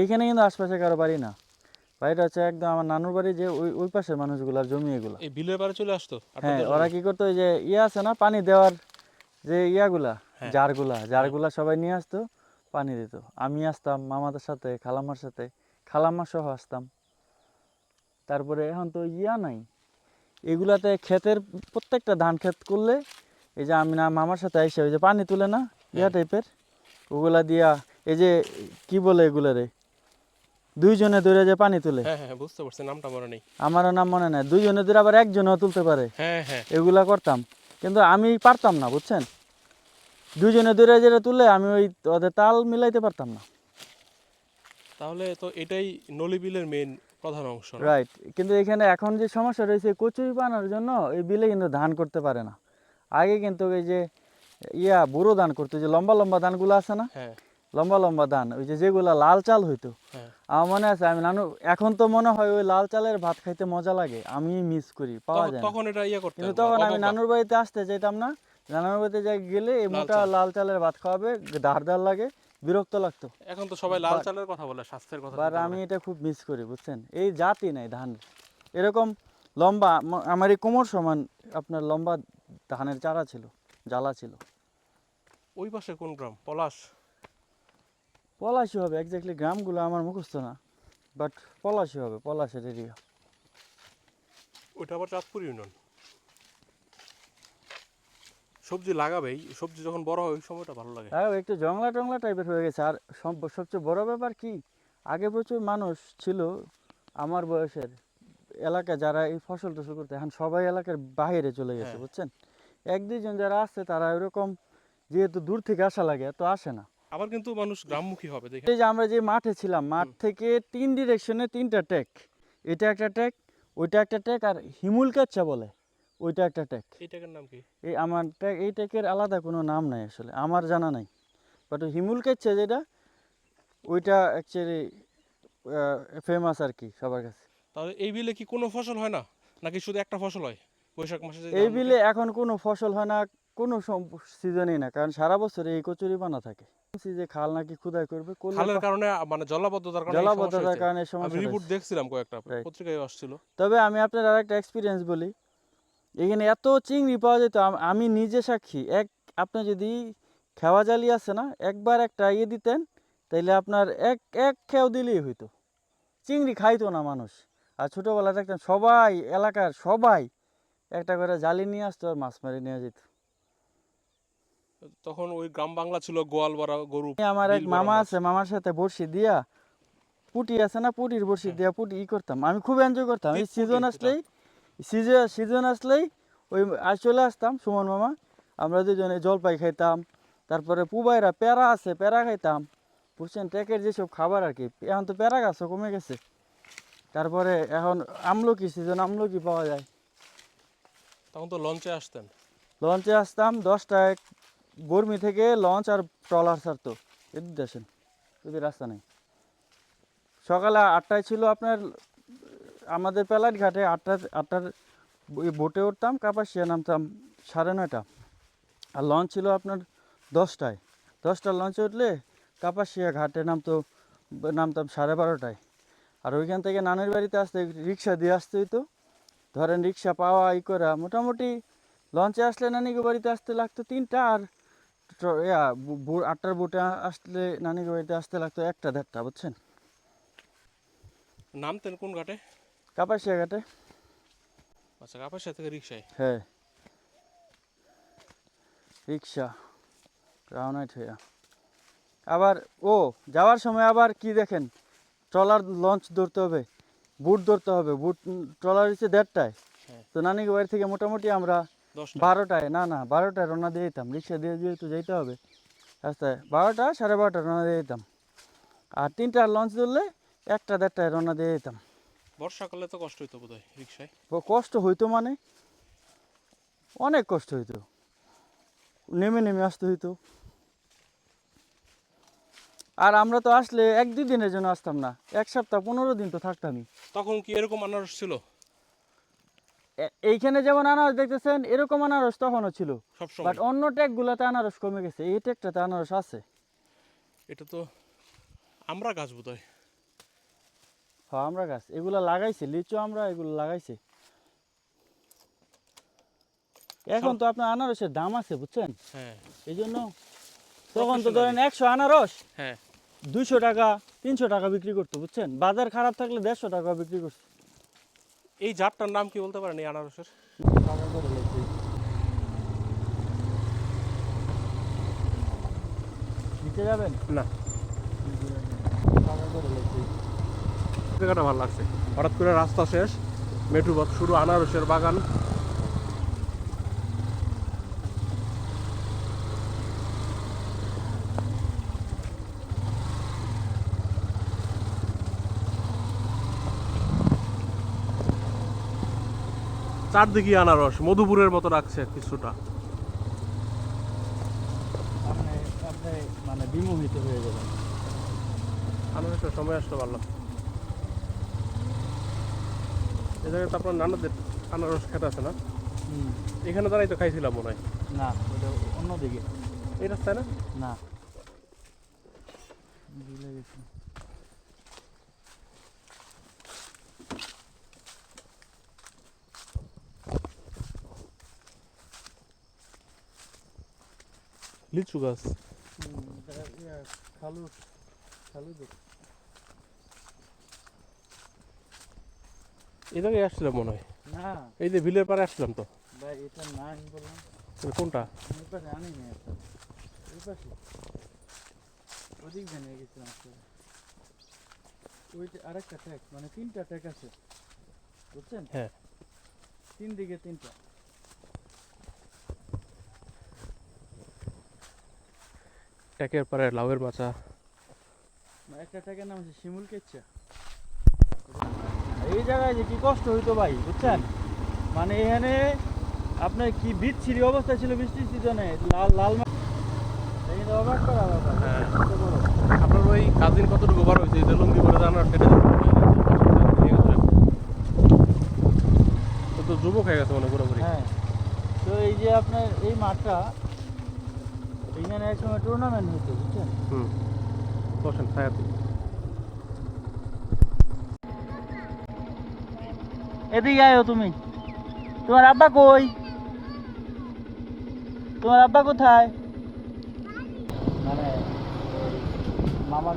এইখানে কিন্তু আশপাশে কারও বাড়ি না। বাড়িটা হচ্ছে একদম আমার নানুর বাড়ি যে ওই ওই পাশের মানুষগুলার জমি এগুলো। এই বিলের পারে চলে আসতো? হ্যাঁ ওরা কি করতো ওই যে ইয়ে আছে না পানি দেওয়ার যে ইয়াগুলা হ্যাঁ। জারগুলা জারগুলা সবাই নিয়ে আসতো পানি দিত। আমি আসতাম মামাদের সাথে খালাম্মার সাথে খালাম্মা সহ আসতাম। তারপরে এখন তো ইয়া নাই। এগুলাতে ক্ষেতের প্রত্যেকটা ধান ক্ষেত করলে এই যে আমি না মামার সাথে এসে ওই যে পানি তুলে না ইয়া হ্যাঁ। টাইপের ওগুলা দিয়া এই যে কি বলে এগুলারে দুইজনে ধরে যে পানি তুলে। হ্যাঁ হ্যাঁ বুঝতে পারছি নামটা মনে নেই। আমারও নাম মনে নাই। দুইজনে ধরে আবার একজনও তুলতে পারে। হ্যাঁ হ্যাঁ। এগুলা করতাম। কিন্তু আমি পারতাম না বুঝছেন? দুজনে দূরে যেটা তুলে আমি ওই ওদের তাল মিলাইতে পারতাম না। তাহলে তো এটাই নলি বিলের মেন প্রধান অংশ রাইট কিন্তু এখানে এখন যে সমস্যা রয়েছে কচুরি পানার জন্য এই বিলে কিন্তু ধান করতে পারে না। আগে কিন্তু এই যে ইয়া বুড়ো ধান করতো যে লম্বা লম্বা ধানগুলো আছে না? হ্যাঁ। লম্বা লম্বা ধান ওই যে যেগুলা লাল চাল হইতো। হ্যাঁ। আমার মনে আছে আমি নানু এখন তো মনে হয় ওই লাল চালের ভাত খাইতে মজা লাগে আমি মিস করি পাওয়া যায় তখন এটা ইয়ে করতে কিন্তু তখন আমি নানুর বাড়িতে আসতে চাইতাম না নানুর বাড়িতে যাই গেলে এই মোটা লাল চালের ভাত খাওয়াবে ধার ধার লাগে বিরক্ত লাগতো। এখন তো সবাই লাল চালের কথা বলে স্বাস্থ্যের কথা চিন্তা আমি এটা খুব মিস করি বুঝছেন? এই জাতি নাই ধান। এরকম লম্বা আমার এই কোমর সমান আপনার লম্বা ধানের চারা ছিল জ্বালা ছিল। ওই পাশে কোন গ্রাম? পলাশ? পলাশি হবে এক্স্যাক্টলি গ্রামগুলো আমার মুখস্থ না বাট পলাশি হবে পলাশের এরিয়া ওইটা আবার চাঁদপুর ইউনিয়ন। সবজি লাগাবেই সবজি যখন বড় হয় ওই সময়টা ভালো লাগে। হ্যাঁ একটু জংলা টংলা টাইপের হয়ে গেছে। আর সব- সবচেয়ে বড় ব্যাপার কি আগে প্রচুর মানুষ ছিল আমার বয়সের এলাকা যারা এই ফসল টসল করতে এখন সবাই এলাকার বাইরে চলে গেছে হ্যাঁ। বুঝছেন? এক দুইজন যারা আসছে তারা এরকম যেহেতু দূর থেকে আসা লাগে তো আসে না। আবার কিন্তু মানুষ গ্রামমুখী হবে দেখে এই যে আমরা যে মাঠে ছিলাম মাঠ থেকে তিন ডিরেকশনে তিনটা টেক এটা একটা টেক ওইটা একটা টেক আর হিমুল কাচ্চা বলে ওইটা একটা টেক এই টাকার নাম কি? এই আমার টেক এই টেকের আলাদা কোনো নাম নাই আসলে আমার জানা নাই। বাট হিমুল কাচ্চা যেটা ওইটা অ্যাকচুয়ালি ফেমাস আর কি সবার কাছে। তাহলে এই বিলে কি কোনো ফসল হয় না? নাকি শুধু একটা ফসল হয়? বৈশাখ মাসে এই বিলে এখন কোনো ফসল হয় না কোনো সিজনই না। কারণ সারা বছর এই কচুরি পানা থাকে। যে খাল নাকি খুদাই করবে খালের কারণে মানে জলাবদ্ধতার কারণে জলাবদ্ধতার কারণে সমস্যা রিপোর্ট দেখছিলাম কয়েকটা পত্রিকায় আসছিল। তবে আমি আপনার আর একটা এক্সপিরিয়েন্স বলি। এখানে এত চিংড়ি পাওয়া যেত আমি নিজে সাক্ষী। এক আপনি যদি খেওয়া জালি আছে না একবার একটা ইয়ে দিতেন তাইলে আপনার এক এক খেয়াও দিলেই হইতো। চিংড়ি খাইতো না মানুষ। আর ছোটোবেলা দেখতাম সবাই এলাকার সবাই একটা করে জালি নিয়ে আসতো আর মাছ মারি নিয়ে যেত। তখন ওই গ্রাম বাংলা ছিল গোয়াল ভরা গরু আমার এক মামা আছে মামার সাথে বড়শি দিয়া পুটি আছে না পুটির বড়শি দিয়া পুটি ই করতাম। আমি খুব এনজয় করতাম এই সিজন আসলেই সিজন সিজন আসলেই ওই আজ চলে আসতাম সুমন মামা আমরা দুজনে জলপাই খাইতাম তারপরে পুবাইরা প্যারা আছে প্যারা খাইতাম বুঝছেন? টেকের যেসব খাবার আর কি এখন তো প্যারা গাছও কমে গেছে। তারপরে এখন আমলকি সিজন আমলকি পাওয়া যায়। তখন তো লঞ্চে আসতেন। লঞ্চে আসতাম দশটায় বর্মি থেকে লঞ্চ আর ট্রলার ছাড়তো এদিকে আসেন যদি রাস্তা নেই। সকালে আটটায় ছিল আপনার, আমাদের প্যালাট ঘাটে আটটা, আটটার বোটে উঠতাম, কাপাসিয়া নামতাম সাড়ে নয়টা। আর লঞ্চ ছিল আপনার দশটায়। দশটার লঞ্চে উঠলে কাপাসিয়া ঘাটে নামতো, নামতাম সাড়ে বারোটায়। আর ওইখান থেকে নানের বাড়িতে আসতে রিক্সা দিয়ে আসতে হইতো। ধরেন রিক্সা পাওয়া ই করা, মোটামুটি লঞ্চে আসলে নানিকে বাড়িতে আসতে লাগতো তিনটা আর আটটার বোটে আসলে নানিকে বাড়িতে আসতে লাগতো একটা দেড়টা বুঝছেন? নামতেন কোন ঘাটে? কাপাসিয়া ঘাটে। আচ্ছা কাপাসিয়া থেকে রিক্সায় হ্যাঁ। রিক্সা রাউনাইট হইয়া আবার ও যাওয়ার সময় আবার কি দেখেন? ট্রলার লঞ্চ ধরতে হবে বুট ধরতে হবে বুট ট্রলার হচ্ছে দেড়টায়। হ্যাঁ। তো নানিকে বাড়ি থেকে মোটামুটি আমরা বারোটায় না না বারোটায় রওনা দিয়ে দিতাম। রিক্সা দিয়ে দিয়ে যেহেতু যেতে হবে রাস্তায় বারোটা সাড়ে বারোটায় রওনা দিয়ে দিতাম। আর তিনটার লঞ্চ ধরলে একটা দেড়টায় রওনা দিয়ে দিতাম। বর্ষাকালে তো কষ্ট হইতো বোধহয় রিক্সায়। কষ্ট হইতো মানে? অনেক কষ্ট হইতো। নেমে নেমে আসতে হইতো। আর আমরা তো আসলে এক দুই দিনের জন্য আসতাম না। এক সপ্তাহ পনেরো দিন তো থাকতামই। তখন কি এরকম আনারস ছিল? এইখানে যেমন আনারস দেখতেছেন এরকম আনারস তখনও ছিল। বাট অন্য ট্যাগগুলোতে আনারস কমে গেছে। এই ট্যাগটাতে আনারস আছে। এটা তো আমরা গাছ বোধহয়। হ্যাঁ আমরা গাছ। এগুলা লাগাইছে লিচু আমরা এগুলো লাগাইছে। এখন তো আপনার আনারসের দাম আছে বুঝছেন? হ্যাঁ। এই জন্য তখন তো ধরেন একশো আনারস হ্যাঁ। দুইশো টাকা তিনশো টাকা বিক্রি করতো বুঝছেন? বাজার খারাপ থাকলে দেড়শো টাকা বিক্রি করছে। এই জাতটার নাম কি বলতে পারেন এই আনারসের? নিতে যাবেন? না। জায়গাটা ভালো লাগছে। হঠাৎ করে রাস্তা শেষ মেট্রো শুরু আনারসের বাগান। চারদিকে আনারস মধুপুরের মতো রাখছে কিছুটা। মানে বিমোহিত হয়ে যাবেন আনারসের সময় আসতে পারলাম এই জায়গায় তো আপনার নানাদের আনারস খেতে আছে না? এখানে দাঁড়াই তো খাইছিলাম মনে হয়। না ওটা অন্যদিকে। এই রাস্তায় না? না। ভুলে গেছি। লিচু গাছ। খালু খালু এই জায়গায় আসছিলাম মনে হয়। না। এই যে বিলের পারে আসছিলাম তো। ভাই এটা না আমি বললাম কোনটা? পাশে আনি না এই পাশে। ওদিক জানিয়ে গেছিলাম ওইটা আরেকটা ট্যাগ মানে তিনটা ট্যাগ আছে। বুঝছেন? হ্যাঁ। তিন দিকে তিনটা। ট্যাকের পরে লাউয়ের মাচা একটা ট্যাগের নাম আছে শিমুল কেচ্চা এই জায়গায় যে কি কষ্ট হইতো ভাই বুঝছেন? মানে এখানে আপনার কি বিচ্ছিরি অবস্থা ছিল বৃষ্টির সিজনে লাল লাল অবাক করা হ্যাঁ। আপনার ওই কাজিন কতটুকু বড় হয়েছে? যে লুঙ্গি পরে জানার কেটে তো যুবক হয়ে গেছে মনে পুরোপুরি। হ্যাঁ। তো এই যে আপনার এই মাঠটা এক সময় টুর্নামেন্ট হতো বুঝছেন? হুম। বসেন ছায়াতে এদিকে আয়ো তুমি। তোমার আব্বা কই? তোমার আব্বা কোথায়? মানে মামা